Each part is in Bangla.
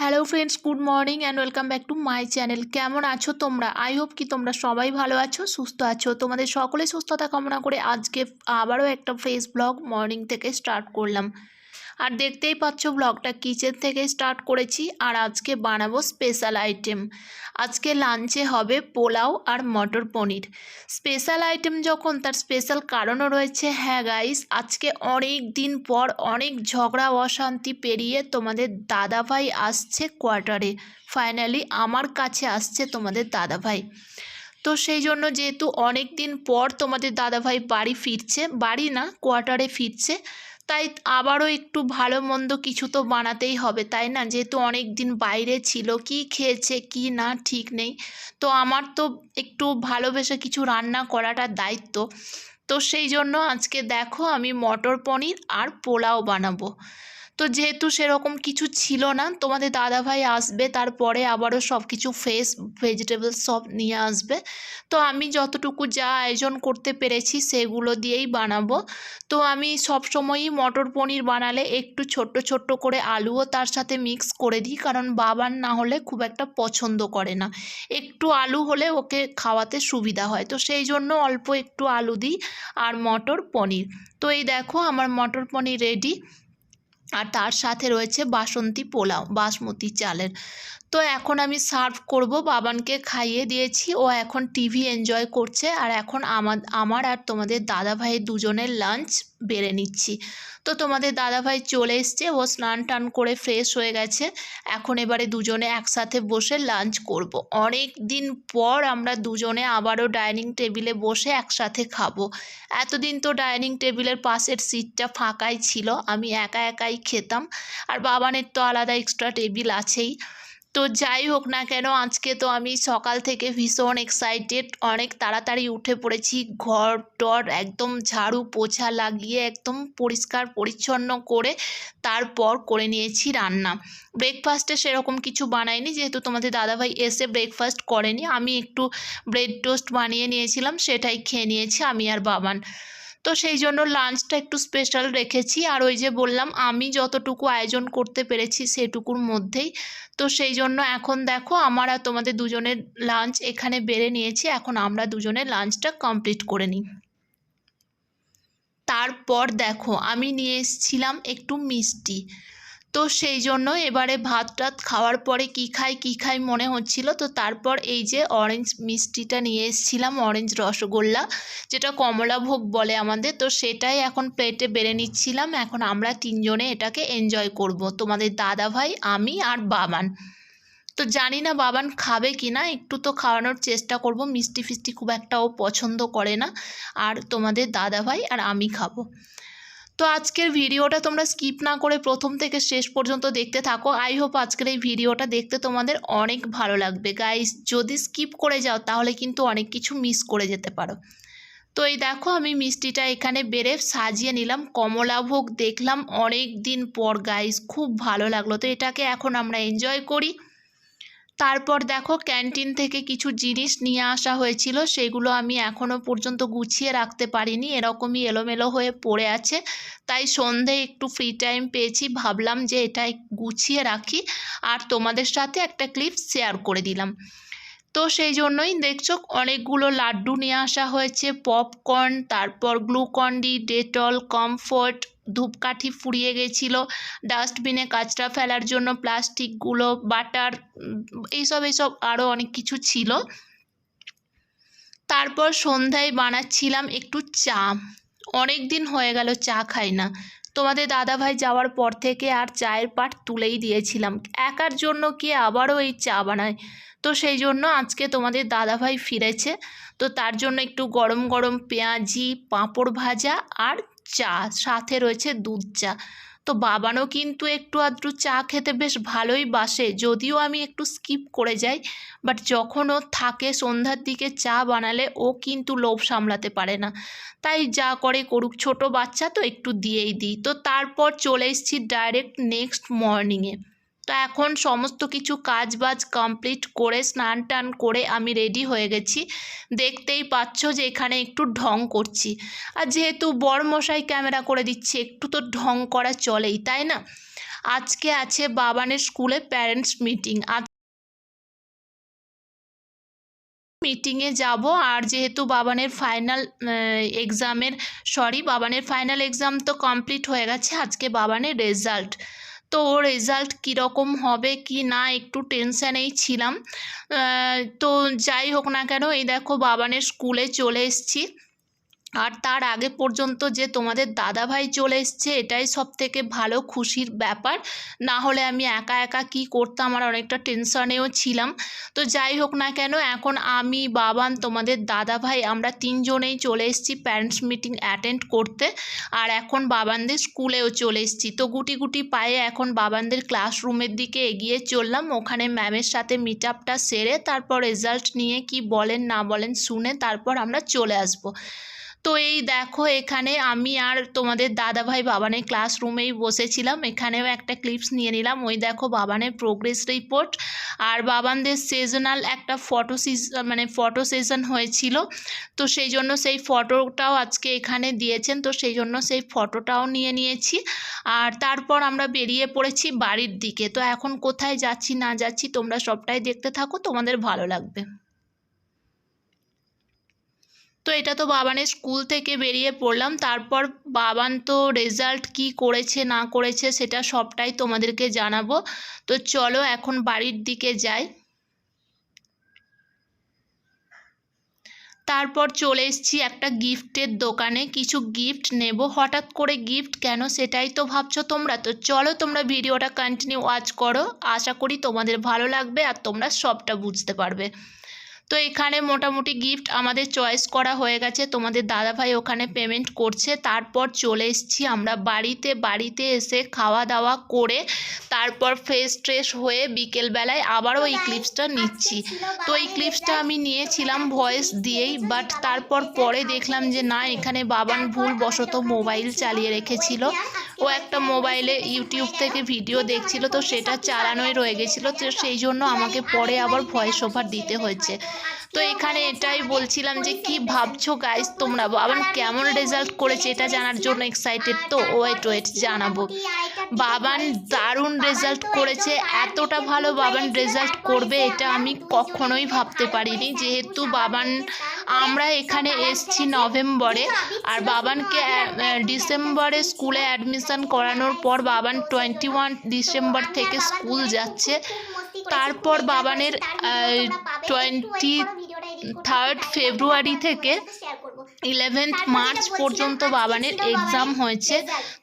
Hello friends good morning and welcome back to my channel কেমন আছো তোমরা? আই হোপ কি তোমরা সবাই ভালো আছো, সুস্থ আছো। তোমাদের সকলে সুস্থতা কামনা করে আজকে আবারও একটা ফেস ব্লগ মর্নিং থেকে স্টার্ট করলাম। আর দেখতেই পাচ্ছ ব্লগটা কিচেন থেকে স্টার্ট করেছি আর আজকে বানাবো স্পেশাল আইটেম আজকে লাঞ্চে হবে পোলাও আর মটর পনির। স্পেশাল আইটেম যখন তার স্পেশাল কারণও রয়েছে হ্যাঁ গাইস আজকে অনেক দিন পর অনেক ঝগড়া, অশান্তি পেরিয়ে তোমাদের দাদাভাই আসছে কোয়ার্টারে ফাইনালি আমার কাছে আসছে তোমাদের দাদাভাই। তো সেই জন্য যেহেতু অনেক দিন পর তোমাদের দাদাভাই বাড়ি ফিরছে, বাড়ি না কোয়ার্টারে ফিরছে তাই আবারও একটু ভালো মন্দ কিছু তো বানাতেই হবে, তাই না? যেহেতু অনেক দিন বাইরে ছিল, কি খেয়েছে, কি না, ঠিক নেই। তো আমার তো একটু ভালোবেসে কিছু রান্না করাটা দায়িত্ব। তো সেই জন্য আজকে দেখো আমি মটর পনির আর পোলাও বানাবো। তো যেহেতু সেরকম কিছু ছিল না, তোমাদের দাদাভাই আসবে, তারপরে আবারও সব কিছু ফ্রেশ ভেজিটেবলস সব নিয়ে আসবে। তো আমি যতটুকু যা আয়োজন করতে পেরেছি সেগুলো দিয়েই বানাবো। তো আমি সব সময়ই মটর পনির বানালে একটু ছোট্ট ছোট্ট করে আলুও তার সাথে মিক্স করে দিই, কারণ বাবার না হলে খুব একটা পছন্দ করে না। একটু আলু হলে ওকে খাওয়াতে সুবিধা হয়, তো সেই জন্য অল্প একটু আলু দিই আর মটর পনির। তো এই দেখো আমার মটর পনির রেডি আর তার সাথে রয়েছে বাসন্তী পোলাও, বাসমতি চালের। তো এখন আমি সার্ভ করব, বাবানকে খাইয়ে দিয়েছি। ও এখন টিভি এনজয় করছে। আর এখন আমার আমার আর তোমাদের দাদা ভাইয়ের দুজনের লাঞ্চ বেড়ে নিচ্ছি। তো তোমাদের দাদাভাই চলে এসছে, ও স্নান টান করে ফ্রেশ হয়ে গেছে। এখন এবারে দুজনে একসাথে বসে লাঞ্চ করব। অনেক দিন পর আমরা দুজনে আবারও ডাইনিং টেবিলে বসে একসাথে খাব। এতদিন তো ডাইনিং টেবিলের পাশের সিটটা ফাঁকাই ছিল, আমি একা একাই খেতাম। আর বাবানের তো আলাদা এক্সট্রা টেবিল আছেই। তো যাই হোক না কেন, আজকে তো আমি সকাল থেকে ভীষণ এক্সাইটেড অনেক তাড়াতাড়ি উঠে পড়েছি, ঘর টর একদম ঝাড়ু পোছা লাগিয়ে একদম পরিষ্কার পরিচ্ছন্ন করে তারপর করে নিয়েছি রান্না। ব্রেকফাস্টে সেরকম কিছু বানাইনি, যেহেতু তোমাদের দাদাভাই এসে ব্রেকফাস্ট করেনি, আমি একটু ব্রেড টোস্ট বানিয়ে নিয়েছিলাম, সেটাই খেয়ে নিয়েছি আমি আর বাবান। তো সেই জন্য লাঞ্চটা একটু স্পেশাল রেখেছি। আর ওই যে বললাম, আমি যতটুকু আয়োজন করতে পেরেছি সেটুকুর মধ্যেই। তো সেই জন্য এখন দেখো, আমার আর তোমাদের দুজনের লাঞ্চ এখানে বেড়ে নিয়েছি। এখন আমরা দুজনে লাঞ্চটা কমপ্লিট করে নিই। তারপর দেখো, আমি নিয়ে এসেছিলাম একটু মিষ্টি। তো সেই জন্য এবারে ভাত টাত খাওয়ার পরে কী খাই কী খাই মনে হচ্ছিল। তো তারপর এই যে অরেঞ্জ মিষ্টিটা নিয়ে এসেছিলাম অরেঞ্জ রসগোল্লা, যেটা কমলাভোগ বলে আমাদের। তো সেটাই এখন প্লেটে বেড়ে নিচ্ছিলাম। এখন আমরা তিনজনে এটাকে এনজয় করব। তোমাদের দাদা ভাই আমি আর বাবান। তো জানি না বাবান খাবে কি না একটু তো খাওয়ানোর চেষ্টা করব। মিষ্টি ফিষ্টি খুব একটা ও পছন্দ করে না। আর তোমাদের দাদা ভাই আর আমি খাব। তো আজকের ভিডিওটা তোমরা স্কিপ না করে প্রথম থেকে শেষ পর্যন্ত দেখতে থাকো। আই হোপ আজকের এই ভিডিওটা দেখতে তোমাদের অনেক ভালো লাগবে। গাইস যদি স্কিপ করে যাও, তাহলে কিন্তু অনেক কিছু মিস করে যেতে পারো। তো এই দেখো, আমি মিষ্টিটা এখানে বেড়ে সাজিয়ে নিলাম। কমলাভোগ দেখলাম অনেক দিন পর। গাইস খুব ভালো লাগল। তো এটাকে এখন আমরা এনজয় করি। তারপর দেখো ক্যান্টিন থেকে কিছু জিনিস নিয়ে আসা হয়েছিল, সেগুলো আমি এখনও পর্যন্ত গুছিয়ে রাখতে পারিনি, এরকমই এলোমেলো হয়ে পড়ে আছে। তাই সন্ধে একটু ফ্রি টাইম পেয়েছি, ভাবলাম যে এটাই গুছিয়ে রাখি। আর তোমাদের সাথে একটা ক্লিপ শেয়ার করে দিলাম। তো সেই জন্যই দেখছ অনেকগুলো লাড্ডু নিয়ে আসা হয়েছে। পপকর্ন, তারপর গ্লুকন্ডি ডেটল, কমফোর্ট, ধূপকাঠি ফুরিয়ে গেছিল। ডাস্টবিনে কাচরা ফেলার জন্য প্লাস্টিকগুলো, বাটার এইসব এইসব আরও অনেক কিছু ছিল। তারপর সন্ধ্যায় বানাচ্ছিলাম একটু চা। অনেক দিন হয়ে গেল চা খাই না। তোমাদের দাদাভাই যাওয়ার পর থেকে আর চায়ের পাট তুলেই দিয়েছিলাম। একার জন্য কে আবারও এই চা বানায়? তো সেই জন্য আজকে তোমাদের দাদাভাই ফিরেছে। তো তার জন্য একটু গরম গরম পেঁয়াজি, পাঁপড় ভাজা আর চা। সাথে রয়েছে দুধ চা। তো বাবানও কিন্তু একটু আধটু চা খেতে বেশ ভালোই বাসে, যদিও আমি একটু স্কিপ করে যাই। বাট যখন ও থাকে সন্ধ্যার দিকে চা বানালে ও কিন্তু লোভ সামলাতে পারে না। তাই যা করে করুক, ছোট বাচ্চা তো একটু দিয়েই দিই। তো তারপর চলে এসেছি ডাইরেক্ট নেক্সট মর্নিংয়ে তো এখন সমস্ত কিছু কাজ বাজ কমপ্লিট করে, স্নান টান করে আমি রেডি হয়ে গেছি। দেখতেই পাচ্ছ যে এখানে একটু ঢং করছি। আর যেহেতু বড় মশাই ক্যামেরা করে দিচ্ছে, একটু তো ঢং করা চলেই, তাই না? আজকে আছে বাবানের স্কুলে প্যারেন্টস মিটিং আজ মিটিংয়ে যাব, আর যেহেতু বাবানের ফাইনাল এক্সামের সরি বাবানের ফাইনাল এক্সাম তো কমপ্লিট হয়ে গেছে, আজকে বাবানের রেজাল্ট তো রেজাল্ট কীরকম হবে কি না একটু টেনশানেই ছিলাম। তো যাই হোক না কেন, এই দেখো বাবানের স্কুলে চলে এসেছি। আর তার আগে পর্যন্ত যে তোমাদের দাদাভাই চলে এসছে, এটাই সব থেকে ভালো খুশির ব্যাপার। না হলে আমি একা একা কি করতাম, আর অনেকটা টেনশনেও ছিলাম। তো যাই হোক না কেন, এখন আমি, বাবান, তোমাদের দাদাভাই, আমরা তিনজনেই চলে এসেছি প্যারেন্টস মিটিং অ্যাটেন্ড করতে। আর এখন বাবানদের স্কুলেও চলে এসেছি। তো গুটি গুটি পায়ে এখন বাবানদের ক্লাসরুমের দিকে এগিয়ে চললাম। ওখানে ম্যামের সাথে মিট আপটা সেরে, তারপর রেজাল্ট নিয়ে কি বলেন না বলেন শুনে তারপর আমরা চলে আসব। তো এই দেখো, এখানে আমি আর তোমাদের দাদাভাই বাবানের ক্লাসরুমেই বসেছিলাম। এখানেও একটা ক্লিপস নিয়ে নিলাম। ওই দেখো, বাবানের প্রোগ্রেস রিপোর্ট আর বাবানদের সিজনাল একটা ফটো সিজ মানে ফটো সেশন হয়েছিল। তো সেই জন্য সেই ফটোটাও আজকে এখানে দিয়েছেন। তো সেই জন্য সেই ফটোটাও নিয়ে নিয়েছি। আর তারপর আমরা বেরিয়ে পড়েছি বাড়ির দিকে। তো এখন কোথায় যাচ্ছি, না যাচ্ছি, তোমরা সবটাই দেখতে থাকো। তোমাদের ভালো লাগবে। তো এটা তো বাবানের স্কুল থেকে বেরিয়ে পড়লাম। তারপর বাবান তো রেজাল্ট কি করেছে, না করেছে সেটা সবটাই তোমাদেরকে জানাব। তো চলো এখন বাড়ির দিকে যাই। তারপর চলে এসেছি একটা গিফটের দোকানে। কিছু গিফট নেব। হঠাৎ করে গিফট কেন সেটাই তো ভাবছ তোমরা? তো চলো তোমরা ভিডিওটা কন্টিনিউ ওয়াচ করো। আশা করি তোমাদের ভালো লাগবে আর তোমরা সবটা বুঝতে পারবে। তো এখানে মোটামুটি গিফট আমাদের চয়েস করা হয়ে গেছে। তোমাদের দাদাভাই ওখানে পেমেন্ট করছে। তারপর চলে এসেছি আমরা বাড়িতে। বাড়িতে এসে খাওয়া দাওয়া করে তারপর ফ্রেশ ট্রেশ হয়ে বিকেলবেলায় আবারও এই ক্লিপসটা নিচ্ছি। তো এই ক্লিপসটা আমি নিয়েছিলাম ভয়েস দিয়েই বাট তারপর পরে দেখলাম যে না এখানে বাবান ভুল বশত মোবাইল চালিয়ে রেখেছিল। ও একটা মোবাইলে ইউটিউব থেকে ভিডিও দেখছিল তো সেটা চালানোই রয়ে গেছিল। তো সেই জন্য আমাকে পরে আবার ভয়েস ওভার দিতে হয়েছে। তো এখানে এটাই বলছিলাম যে কি ভাবছ গাইস তোমরা? বাবান কেমন রেজাল্ট করেছে এটা জানার জন্য এক্সাইটেড তো? ওয়েট ওয়েট জানাব। বাবান দারুণ রেজাল্ট করেছে। এতটা ভালো বাবান রেজাল্ট করবে এটা আমি কখনোই ভাবতে পারিনি। যেহেতু বাবান, আমরা এখানে এসছি নভেম্বরে আর বাবানকে ডিসেম্বরে স্কুলে অ্যাডমিশন করানোর পর বাবান টোয়েন্টি ওয়ান ডিসেম্বর থেকে স্কুল যাচ্ছে। তারপর বাবানের টোয়েন্টি থার্ড ফেব্রুয়ারি থেকে ইলেভেন্থ মার্চ পর্যন্ত বাবানের এক্সাম হয়েছে।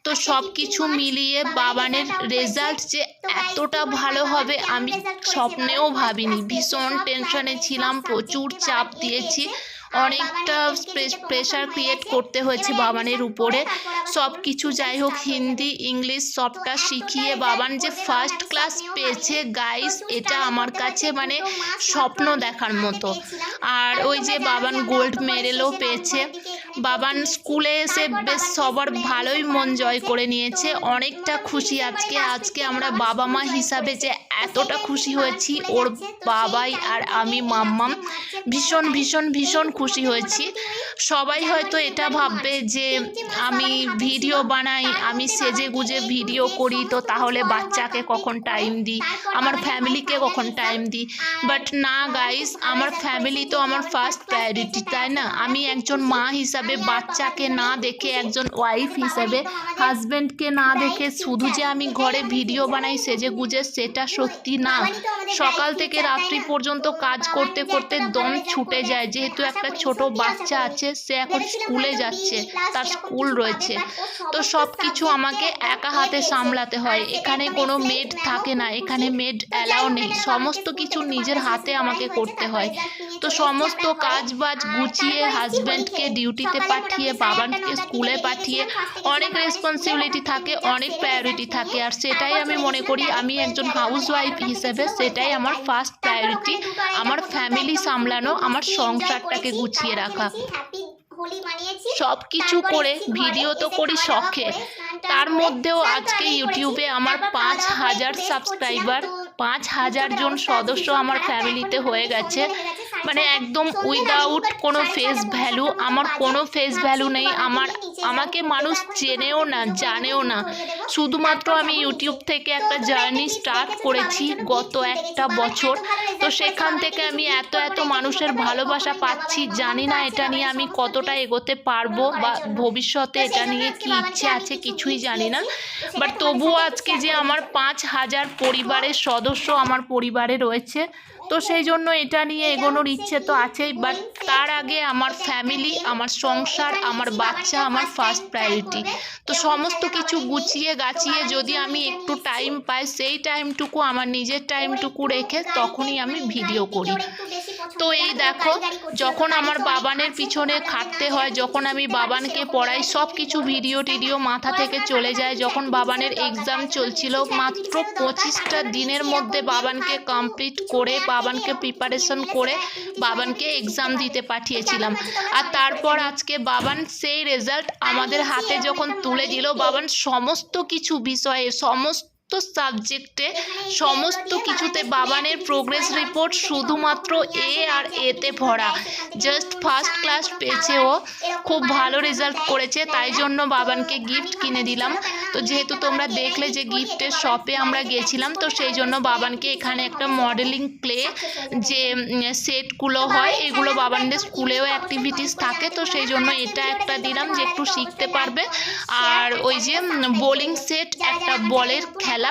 তো সব কিছু মিলিয়ে বাবানের রেজাল্ট যে এতটা ভালো হবে আমি স্বপ্নেও ভাবিনি ভীষণ টেনশনে ছিলাম প্রচুর চাপ দিয়েছি। অনেকটা প্রেশার ক্রিয়েট করতে হয়েছে বাবানের উপরে। সব কিছু যাই হোক, হিন্দি, ইংলিশ সবটা শিখিয়ে বাবান যে ফার্স্ট ক্লাস পেয়েছে গাইস এটা আমার কাছে মানে স্বপ্ন দেখার মতো। আর ওই যে বাবান গোল্ড মেডেলও পেয়েছে। বাবান স্কুলে এসে বেশ সবার ভালোই মন জয় করে নিয়েছে। অনেকটা খুশি আজকে। আজকে আমরা বাবা মা হিসাবে যে এতটা খুশি হয়েছি, ওর বাবাই আর আমি মাম্মাম ভীষণ ভীষণ ভীষণ খুশি হয়েছি। সবাই হয়তো এটা ভাববে যে আমি ভিডিও বানাই, আমি সেজে গুজে ভিডিও করি, তো তাহলে বাচ্চাকে কখন টাইম দিই? আমার ফ্যামিলিকে কখন টাইম দিই? বাট না গাইস আমার ফ্যামিলি তো আমার ফার্স্ট প্রায়োরিটি তাই না? আমি একজন মা হিসাবে বাচ্চাকে না দেখে একজন ওয়াইফ হিসাবে হাজব্যান্ডকে না দেখে শুধু যে আমি ঘরে ভিডিও বানাই সেজে গুজে সেটা সত্যি না। সকাল থেকে রাত্রি পর্যন্ত কাজ করতে করতে দম ছুটে যায়। যেহেতু একটা ছোট বাচ্চা আছে, সে এখন স্কুলে যাচ্ছে, তার স্কুল রয়েছে। তো সব কিছু আমাকে একা হাতে সামলাতে হয়। এখানে কোনো মেড থাকে না, এখানে মেড অ্যালাও নেই। সমস্ত কিছু নিজের হাতে আমাকে করতে হয়। তো সমস্ত কাজ বাজ গুছিয়ে হাজব্যান্ডকে ডিউটিতে পাঠিয়ে বাবাকে স্কুলে পাঠিয়ে অনেক রেসপন্সিবিলিটি থাকে অনেক প্রায়োরিটি থাকে আর সেটাই আমি মনে করি আমি একজন হাউস ওয়াইফ হিসেবে সেটাই আমার ফার্স্ট প্রায়োরিটি আমার ফ্যামিলি সামলানো আমার সংসারটাকে গুছিয়ে রাখা। সব কিছু করে ভিডিও তো করি শখে। তার মধ্যেও আজকে ইউটিউবে আমার পাঁচ হাজার সাবস্ক্রাইবার পাঁচ হাজার জন সদস্য আমার ফ্যামিলিতে হয়ে গেছে। মানে একদম উইদাউট কোনো ফেস ভ্যালু আমার কোনো ফেস ভ্যালু নেই আমার আমাকে মানুষ চেনেও না, জানেও না। শুধুমাত্র আমি ইউটিউব থেকে একটা জার্নি স্টার্ট করেছি গত একটা বছর। তো সেখান থেকে আমি এত এত মানুষের ভালোবাসা পাচ্ছি, জানি না এটা নিয়ে আমি কতটা এগোতে পারব বা ভবিষ্যতে এটা নিয়ে কি ইচ্ছে আছে কিছুই জানি না। বাট তবুও আজকে যে আমার পাঁচ হাজার পরিবারের সদস্য আমার পরিবারে রয়েছে তো সেই জন্য এটা নিয়ে এগোনোর ইচ্ছে তো আছেই বাট তার আগে আমার ফ্যামিলি আমার সংসার, আমার বাচ্চা, আমার ফার্স্ট প্রায়োরিটি তো সমস্ত কিছু গুছিয়ে গাছিয়ে যদি আমি একটু টাইম পাই, সেই টাইমটুকু আমার নিজের টাইমটুকু রেখে তখনই আমি ভিডিও করি। তো এই দেখো, যখন আমার বাবানের পিছনে খাটতে হয়, যখন আমি বাবানকে পড়াই সব কিছু ভিডিও টিডিও মাথা থেকে চলে যায়। যখন বাবানের এক্সাম চলছিল, মাত্র পঁচিশটা দিনের মধ্যে বাবানকে কমপ্লিট করে বাবানকে প্রিপারেশন করে বাবানকে এক্সাম দিতে পাঠিয়েছিলাম। আর তারপর আজকে বাবান সেই রেজাল্ট আমাদের হাতে যখন তুলে দিল, বাবান সমস্ত কিছু বিষয়ে, সমস্ত সাবজেক্টে সমস্ত কিছুতে বাবানের প্রোগ্রেস রিপোর্ট শুধুমাত্র এ আর এতে ভরা। জাস্ট ফার্স্ট ক্লাস পেয়েছে ও। খুব ভালো রেজাল্ট করেছে, তাই জন্য বাবানকে গিফট কিনে দিলাম। তো যেহেতু তোমরা দেখলে যে গিফটের শপে আমরা গেছিলাম, তো সেই জন্য বাবানকে এখানে একটা মডেলিং প্লে যে সেটগুলো হয়, এগুলো বাবানদের স্কুলেও অ্যাক্টিভিটিস থাকে। তো সেই জন্য এটা একটা দিলাম যে একটু শিখতে পারবে। আর ওই যে বোলিং সেট একটা বলের খেলা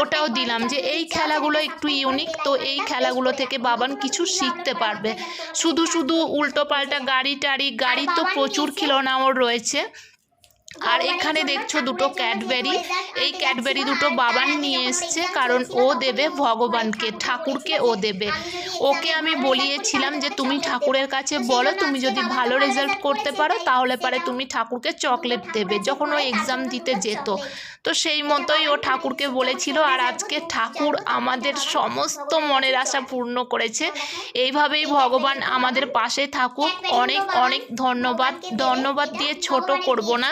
ওটাও দিলাম যে এই খেলাগুলো একটু ইউনিক তো এই খেলাগুলো থেকে বাবান কিছু শিখতে পারবে। শুধু শুধু উল্টো পাল্টা গাড়ি টাড়ি, গাড়ি তো প্রচুর খিলৌনা ওর রয়েছে। আর এখানে দেখছ দুটো ক্যাডবেরি, এই ক্যাডবেরি দুটো বাবান নিয়ে এসছে, কারণ ও দেবে ভগবানকে, ঠাকুরকে ও দেবে। ওকে আমি বলিয়েছিলাম যে, তুমি ঠাকুরের কাছে বলো, তুমি যদি ভালো রেজাল্ট করতে পারো, তাহলে পারে তুমি ঠাকুরকে চকলেট দেবে। যখন ও এক্সাম দিতে যেত তো সেই মতোই ও ঠাকুরকে বলেছিল, আর আজকে ঠাকুর আমাদের সমস্ত মনের আশা পূর্ণ করেছে। এইভাবেই ভগবান আমাদের পাশে থাকুক। অনেক অনেক ধন্যবাদ। ধন্যবাদ দিয়ে ছোট করব না।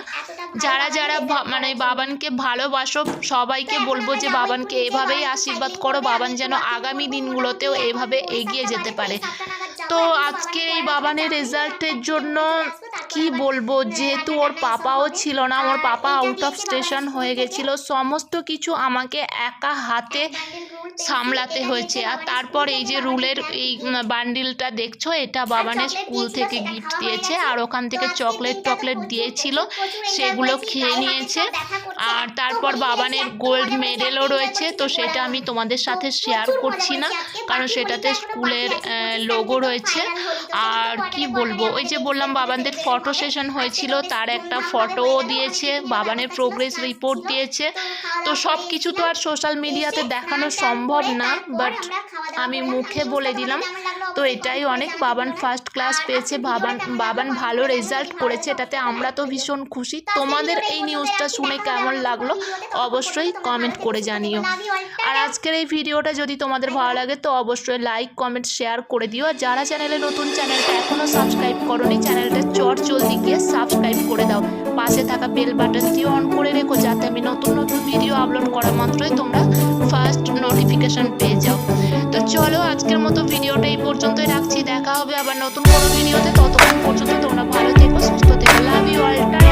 যারা যারা মানে বাবানকে ভালোবাসো, সবাইকে বলব যে বাবানকে এভাবেই আশীর্বাদ করো। বাবান যেন আগামী দিনগুলোতেও এভাবে এগিয়ে যেতে পারে। তো আজকে এই বাবানের রেজাল্টের জন্য কি বলব? যেহেতু ওর পাপাও ছিল না, ওর পাপা আউট অফ স্টেশন হয়ে গেছিল সমস্ত কিছু আমাকে একা হাতে সামলাতে হয়েছে। আর তারপর এই যে রুলের এই বান্ডিলটা দেখছ এটা বাবানের স্কুল থেকে গিফট দিয়েছে আর ওখান থেকে চকলেট টকলেট দিয়েছিল সেগুলো খেয়ে নিয়েছে। আর তারপর বাবানের গোল্ড মেডেলও রয়েছে। তো সেটা আমি তোমাদের সাথে শেয়ার করছি না। কারণ সেটাতে স্কুলের লোগো রয়েছে। আর কি বলব? ওই যে বললাম বাবানদের ফটো সেশন হয়েছিল তার একটা ফটোও দিয়েছে বাবানের প্রোগ্রেস রিপোর্ট দিয়েছে। তো সব কিছু তো আর সোশ্যাল মিডিয়াতে দেখানো সম্ভব না বাট আমি মুখে বলে দিলাম। তো এটাই অনেক বাবান ফার্স্ট ক্লাস পেয়েছে বাবান বাবান ভালো রেজাল্ট করেছে এটাতে আমরা তো ভীষণ খুশি। তোমাদের এই নিউজটা শুনে কেমন লাগল? অবশ্যই কমেন্ট করে জানিও। আর আজকের এই ভিডিওটা যদি তোমাদের ভালো লাগে তো অবশ্যই লাইক কমেন্ট শেয়ার করে দিও। আর যারা চ্যানেলে নতুন চ্যানেলটা এখনও সাবস্ক্রাইব করোনি চ্যানেলটা চট জলদি গিয়ে সাবস্ক্রাইব করে দাও। পাশে থাকা বেল বাটনটি অন করে রেখো যাতে আমি নতুন নতুন ভিডিও আপলোড করা মাত্রই তোমরা ফার্স্ট নোটিফিকেশান পেয়ে যাও। তো চলো আজকের মতো ভিডিওটা এই পর্যন্তই রাখছি। দেখা হবে আবার নতুন কোনো ভিডিওতে। ততক্ষণ পর্যন্ত তোমরা ভালো থেকো, সুস্থ থেকো। Love you all